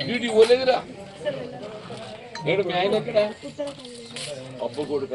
Duty పోలేదురా ఏడు మీ ఆయన ఎక్కడ అబ్బు కొడుక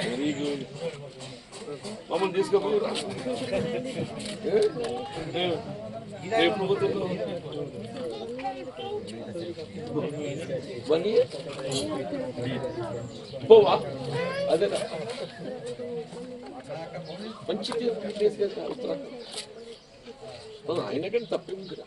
వెరీ గుడ్ మమ్మల్ని తీసుకుపోరా ఎప్పుడు పోతున్నావు పోవా? అదేనా? మంచి ప్లేస్ ఉత్తరాఖండ్ ఆయన కంటే తప్పేముందిరా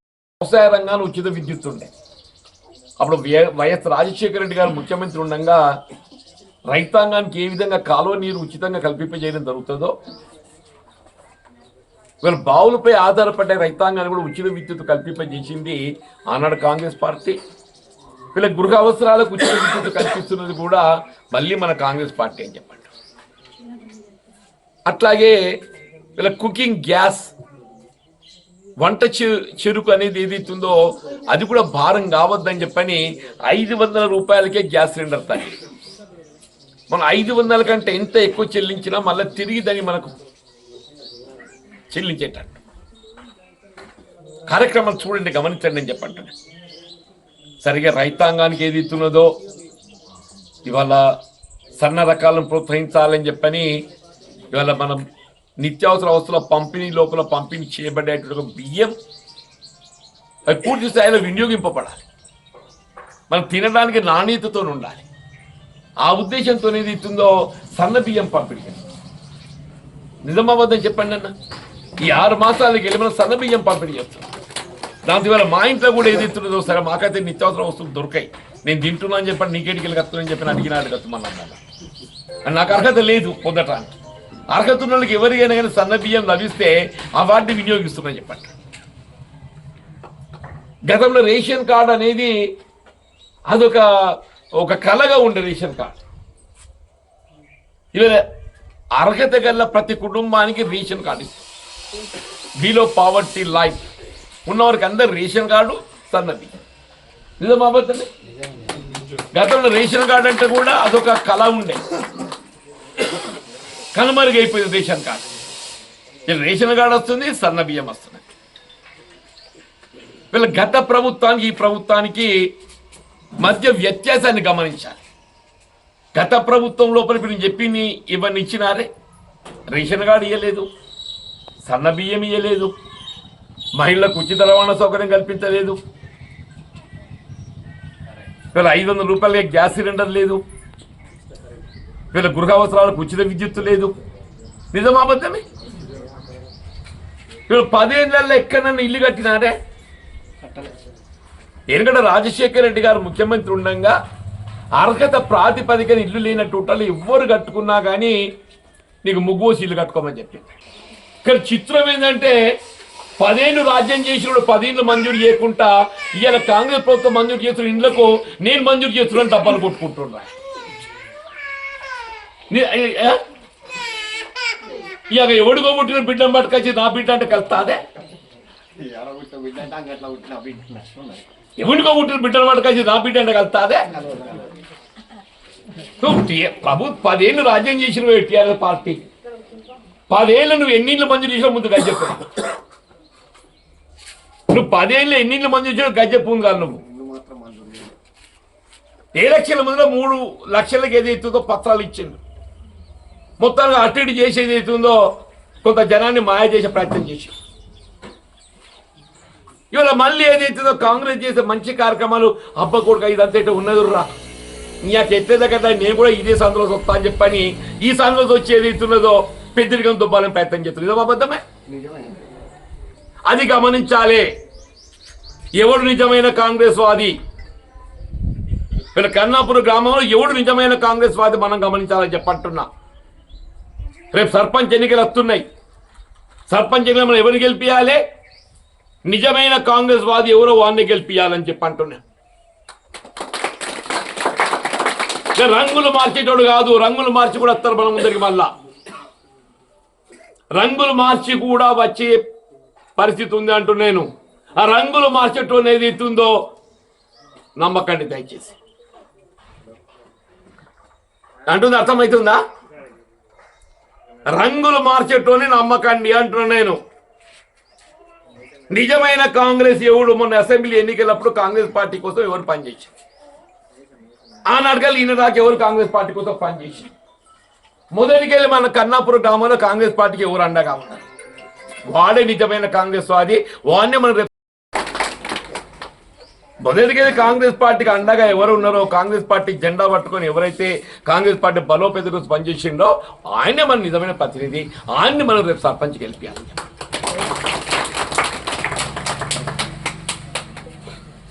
వ్యవసాయ రంగాన్ని ఉచిత విద్యుత్ ఉండే. అప్పుడు వైఎస్ రాజశేఖర రెడ్డి గారు ముఖ్యమంత్రి ఉండగా రైతాంగానికి ఏ విధంగా కాలువ నీరు ఉచితంగా కల్పింపజేయడం జరుగుతుందో వీళ్ళ బావులపై ఆధారపడే రైతాంగాన్ని కూడా ఉచిత విద్యుత్ కల్పింపజేసింది ఆనాడు కాంగ్రెస్ పార్టీ. వీళ్ళ గృహ అవసరాలకు ఉచిత విద్యుత్ కల్పిస్తున్నది కూడా మళ్ళీ మన కాంగ్రెస్ పార్టీ అని చెప్పండి. అట్లాగే వీళ్ళ కుకింగ్ గ్యాస్ వంట చె- చెరుకు అనేది ఏదైతుందో అది కూడా భారం కావద్దని చెప్పని ఐదు వందల రూపాయలకే గ్యాస్ సిలిండర్ తగ్గి మనం ఐదు వందల కంటే ఎంత ఎక్కువ చెల్లించినా మళ్ళీ తిరిగి దాన్ని మనకు చెల్లించేటట్టు. కార్యక్రమం చూడండి గమనించండి అని చెప్పంటాను సరిగా రైతాంగానికి ఏది ఇస్తున్నదో ఇవాళ సన్న రకాలను ప్రోత్సహించాలని చెప్పని ఇవాళ మనం నిత్యావసర వస్తువుల పంపిణీ లోపల పంపిణీ చేయబడేటువంటి బియ్యం. అవి పూర్తి స్థాయిలో వినియోగింపబడాలి. మనం తినడానికి నాణ్యతతో ఉండాలి. ఆ ఉద్దేశంతో ఏది ఇస్తుందో సన్న బియ్యం పంపిణీ నిజమాబద్ధం చెప్పండి అన్న. ఈ ఆరు మాసాలకి వెళ్ళి మనం సన్న బియ్యం పంపిణీ చేస్తాం. దాని ద్వారా మా ఇంట్లో కూడా ఏది ఇస్తున్నదో సరే మాకైతే నిత్యావసర వస్తువులు దొరకాయి. నేను తింటున్నాను చెప్పండి నీకేటికి వెళ్ళి కత్తున్నాను చెప్పి అడిగినాడు కత్తమన్నా నాకు అర్హత లేదు పొందటానికి. అర్హత ఉన్న వాళ్ళకి ఎవరికైనా కానీ సన్న బియ్యం లభిస్తే ఆ వాటిని వినియోగిస్తున్నా చెప్పండి. గతంలో రేషన్ కార్డు అనేది అదొక ఒక కళగా ఉండే రేషన్ కార్డు. ఇలా అర్హత గల ప్రతి కుటుంబానికి ration card below poverty life ఉన్నవారికి అందరు రేషన్ కార్డు సన్నది నిజం అబద్ధమే? గతంలో రేషన్ కార్డు అంటే కూడా అదొక కళ ఉండే. కనుమరుగైపోయింది రేషన్ కార్డు ఇలా రేషన్ కార్డు వస్తుంది సన్న బియ్యం వస్తుంది. వీళ్ళ గత ప్రభుత్వానికి ఈ ప్రభుత్వానికి మధ్య వ్యత్యాసాన్ని గమనించాలి. గత ప్రభుత్వం లోపల నేను చెప్పింది ఇవన్నీ ఇచ్చినారే. రేషన్ కార్డు ఇవ్వలేదు సన్న బియ్యం ఇవ్వలేదు మహిళలకు ఉచిత రవాణా సౌకర్యం కల్పించలేదు. వీళ్ళ ఐదు వందల రూపాయలకి గ్యాస్ సిలిండర్ లేదు. వీళ్ళ గృహ అవసరాలకు ఉచిత విద్యుత్ లేదు. నిజం అబద్ధమే? వీళ్ళు పదేళ్ళల్లో ఎక్కడన్నా ఇల్లు కట్టినారే? ఎందుకంటే రాజశేఖర రెడ్డి గారు ముఖ్యమంత్రి ఉండగా అర్హత ప్రాతిపదికన ఇల్లు లేనట్టు ఎవ్వరు కట్టుకున్నా కానీ నీకు ముగ్గుసి ఇల్లు కట్టుకోమని చెప్పింది. ఇక్కడ చిత్రం ఏంటంటే పదేళ్ళు రాజ్యం చేసినప్పుడు పదేళ్ళు మంజూరు చేయకుండా ఇవాళ కాంగ్రెస్ ప్రభుత్వం మంజూరు చేస్తున్న ఇండ్లకు నేను మంజూరు చేస్తున్నాను డబ్బాలు కొట్టుకుంటున్నాను ఇక ఎవడు కొట్టిన బిడ్డను పట్టుకొచ్చి నా బిడ్డ అంటే కలుస్తాదే? ఎవరికో పుట్టిన బిడ్డను పట్టుకొచ్చి నా బిడ్డ అంటే కలుస్తాదే? నువ్వు ప్రభు పదేళ్ళు రాజ్యం చేసిన టీఆర్ఎస్ పార్టీ. పదేళ్ళు నువ్వు ఎన్నిళ్ళు మంజూరు చేసిన ముందు గజ్జెప్పు నువ్వు పదేళ్ళు ఎన్నిళ్ళు మంజూరు చేసిన గజ్జెప్పు కాదు నువ్వు. ఎలక్షన్ల ముందులో మూడు లక్షలకు ఏదైతుందో పత్రాలు ఇచ్చిండు. మొత్తానికి అటు ఇటు చేసేది అవుతుందో కొంత జనాన్ని మాయ చేసే ప్రయత్నం చేసి. ఇవాళ మళ్ళీ ఏదైతుందో కాంగ్రెస్ చేసే మంచి కార్యక్రమాలు అబ్బ కొడుక ఇదంతా ఇటు ఉన్నది రా నీకు ఎట్లేదా కదా నేను కూడా ఇదే సందులో వస్తా అని చెప్పని ఈ సందులో వచ్చి ఏదైతున్నదో పెద్దరికం దుబ్బాలని ప్రయత్నం చేస్తుంది ఇదో అబద్ధమే? అది గమనించాలి. ఎవడు నిజమైన కాంగ్రెస్ వాది వీళ్ళ కన్నాపూర్ గ్రామంలో ఎవడు నిజమైన కాంగ్రెస్ వాది మనం గమనించాలని చెప్పంటున్నా రేపు సర్పంచ్ ఎన్నికలు వస్తున్నాయి. సర్పంచ్ ఎన్నికలు మనం ఎవరు గెలిపియాలి? నిజమైన కాంగ్రెస్ వాది ఎవరో వాడిని గెలిపియాలని చెప్పి అంటున్నా. రంగులు మార్చేటోడు కాదు రంగులు మార్చి కూడా వస్తారు మన ముందరికి మళ్ళా. రంగులు మార్చి కూడా వచ్చే పరిస్థితి ఉంది అంటూ నేను. ఆ రంగులు మార్చటం ఏది ఇస్తుందో నమ్మకండి దయచేసి. అంటుంది అర్థమవుతుందా రంగులు మార్చేటోని నమ్మకండి అంటున్నాను నేను. నిజమైన కాంగ్రెస్ ఎవడు? మొన్న అసెంబ్లీ ఎన్నికలప్పుడు కాంగ్రెస్ పార్టీ కోసం ఎవరు పనిచేసారు ఆనాడుగా ఈయన దాకా ఎవరు కాంగ్రెస్ పార్టీ కోసం పనిచేసింది మొదటికెళ్ళి మన కన్నాపురం గ్రామంలో కాంగ్రెస్ పార్టీకి ఎవరు అండగా ఉన్నారు? వాడే నిజమైన కాంగ్రెస్ వాది వాడిని మనం రేపు కాంగ్రెస్ పార్టీకి అండగా ఎవరు ఉన్నారో కాంగ్రెస్ పార్టీ జెండా పట్టుకొని ఎవరైతే కాంగ్రెస్ పార్టీ బలోపేత కోసం పనిచేసిండో ఆయనే మన నిజమైన ప్రతినిధి ఆయన్ని మనం రేపు సర్పంచ్ గెలిపించాలి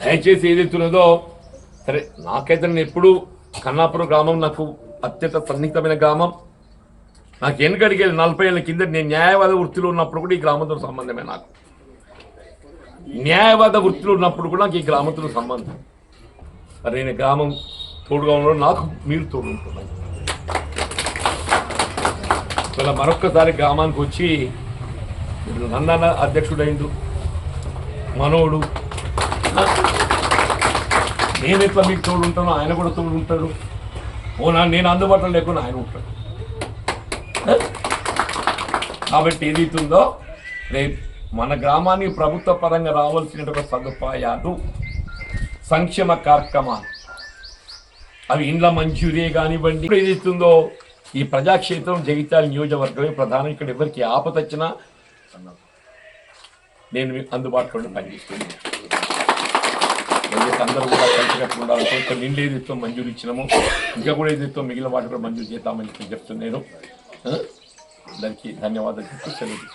దయచేసి ఏదైతున్నదో సరే నాకైతే నేను ఎప్పుడు కన్నాపురం గ్రామం నాకు అత్యంత సన్నిహితమైన గ్రామం. నాకు వెనుకడికి నలభై ఏళ్ళ కింద నేను న్యాయవాద వృత్తిలో ఉన్నప్పుడు కూడా ఈ గ్రామంతో సంబంధమే నాకు. న్యాయవాద వృత్తిలో ఉన్నప్పుడు కూడా నాకు ఈ గ్రామంతో సంబంధం. మరి నేను గ్రామం తోడుగా ఉండడం నాకు మీరు తోడు ఉంటున్నాను ఇలా మరొక్కసారి గ్రామానికి వచ్చి ఇప్పుడు నన్న అధ్యక్షుడైండు మనోడు. నేను ఎట్లా మీకు తోడు ఉంటాను ఆయన కూడా తోడు ఉంటాడు ఓ నేను అందుబాటులో లేకుండా ఆయన ఉంటాడు. కాబట్టి ఏదైతుందో రేపు మన గ్రామానికి ప్రభుత్వ పరంగా రావాల్సిన సదుపాయాలు సంక్షేమ కార్యక్రమాలు. అవి ఇండ్ల మంజూరే కానివ్వండి. ఏదైతుందో ఈ ప్రజాక్షేత్రం జగిత్యాల నియోజకవర్గమే ప్రధానం ఇక్కడ ఎవరికి ఆపద వచ్చినా నేను అందుబాటులో పనిచేస్తున్నాను దయచేసి అందరూ కూడా నిండు ఏదైతే మంజూరు ఇచ్చినామో ఇంకా కూడా ఏదైతే మిగిలిన వాటి కూడా మంజూరు చేద్దామని చెప్తున్నాను. అందరికీ ధన్యవాదాలు చెప్తూ సెలవు